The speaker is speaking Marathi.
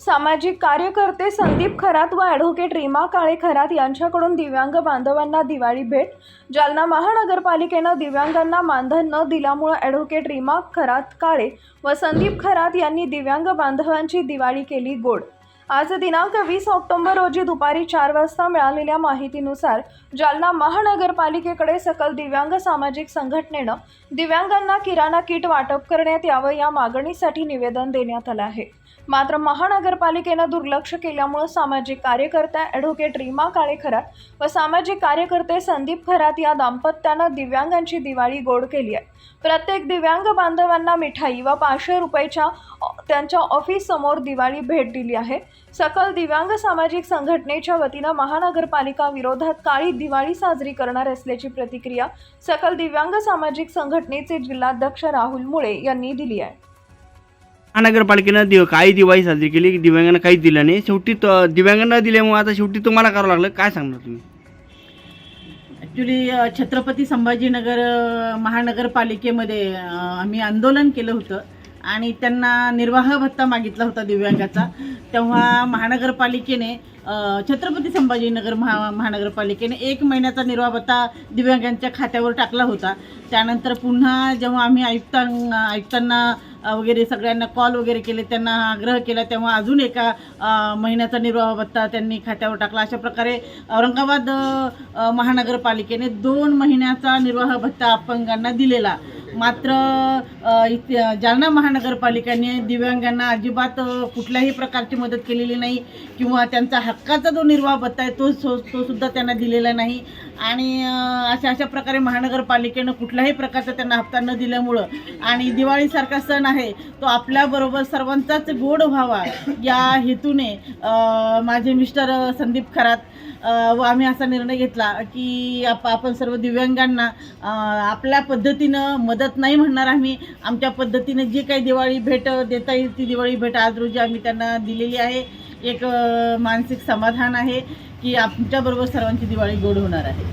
सामाजिक कार्यकर्ते संदीप खरात व ॲडव्होकेट रीमा काळे खरात यांच्याकडून दिव्यांग बांधवांना दिवाळी भेट. जालना महानगरपालिकेनं दिव्यांगांना मानधन न दिल्यामुळे ॲडव्होकेट रीमा खरात काळे व संदीप खरात यांनी दिव्यांग बांधवांची दिवाळी केली गोड. आज दिनांक वीस ऑक्टोबर रोजी दुपारी चार वाजता मिळालेल्या माहितीनुसार जालना महानगरपालिकेकडे सकल दिव्यांग सामाजिक संघटनेनं दिव्यांगांना किराणा किट वाटप करण्यात यावं या मागणीसाठी निवेदन देण्यात आलं आहे. मात्र महानगरपालिकेनं दुर्लक्ष केल्यामुळं सामाजिक कार्यकर्त्या ॲडव्होकेट रीमा काळे खरात व सामाजिक कार्यकर्ते संदीप खरात या दाम्पत्यानं दिव्यांगांची दिवाळी गोड केली आहे. प्रत्येक दिव्यांग बांधवांना मिठाई व पाचशे रुपयाच्या त्यांच्या ऑफिस समोर दिवाळी भेट दिली आहे. सकल दिव्यांग सामाजिक संघटनेच्या वतीनं महानगरपालिका विरोधात काळी दिवाळी साजरी करणार असल्याची प्रतिक्रिया सकल दिव्यांग सामाजिक संघटनेचे जिल्हाध्यक्ष राहुल मुळे यांनी दिली आहे. महानगरपालिकेनं दिव काही दिवाळी साजरी केली दिव्यांगांना काहीच दिलं नाही. शेवटी दिव्यांगांना दिल्यामुळे आता शेवटी तुम्हाला करावं लागलं. काय सांगणार तुम्ही? ॲक्च्युली छत्रपती संभाजीनगर महानगरपालिकेमध्ये आम्ही आंदोलन केलं होतं आणि त्यांना निर्वाह भत्ता मागितला होता दिव्यांगाचा. तेव्हा महानगरपालिकेने छत्रपती संभाजीनगर महा महानगरपालिकेने एक महिन्याचा निर्वाह भत्ता दिव्यांगांच्या खात्यावर टाकला होता. त्यानंतर पुन्हा जेव्हा आम्ही आयुक्तां आयुक्तांना वगैरे सगळ्यांना कॉल वगैरे केले त्यांना आग्रह केला तेव्हा अजून एका महिन्याचा निर्वाह भत्ता त्यांनी खात्यावर टाकला. अशा प्रकारे औरंगाबाद महानगरपालिकेने दोन महिन्याचा निर्वाह भत्ता अपंगांना दिलेला. मात्र इथे जालना महानगरपालिकेने दिव्यांगांना अजिबात कुठल्याही प्रकारची मदत केलेली नाही किंवा त्यांचा हक्काचा जो निर्वाह भत्ता आहे तो सो- तो सुद्धा त्यांना दिलेला नाही. आणि अशा अशा प्रकारे महानगरपालिकेनं कुठल्याही प्रकारचा त्यांना हप्ता न दिल्यामुळं आणि दिवाळीसारखा सण आहे तो आपल्याबरोबर सर्वांचाच गोड व्हावा या हेतूने माझे मिस्टर संदीप खरात व आम्ही असा निर्णय घेतला की आप आपण सर्व दिव्यांगांना आपल्या पद्धतीनं मदत नाही म्हणणार आम्ही. आमच्या पद्धतीने जे काही दिवाळी भेट देता येईल ती दिवाळी भेट आज रोजी आम्ही त्यांना दिलेली आहे. एक मानसिक समाधान आहे की आमच्याबरोबर सर्वांची दिवाळी गोड होणार आहे.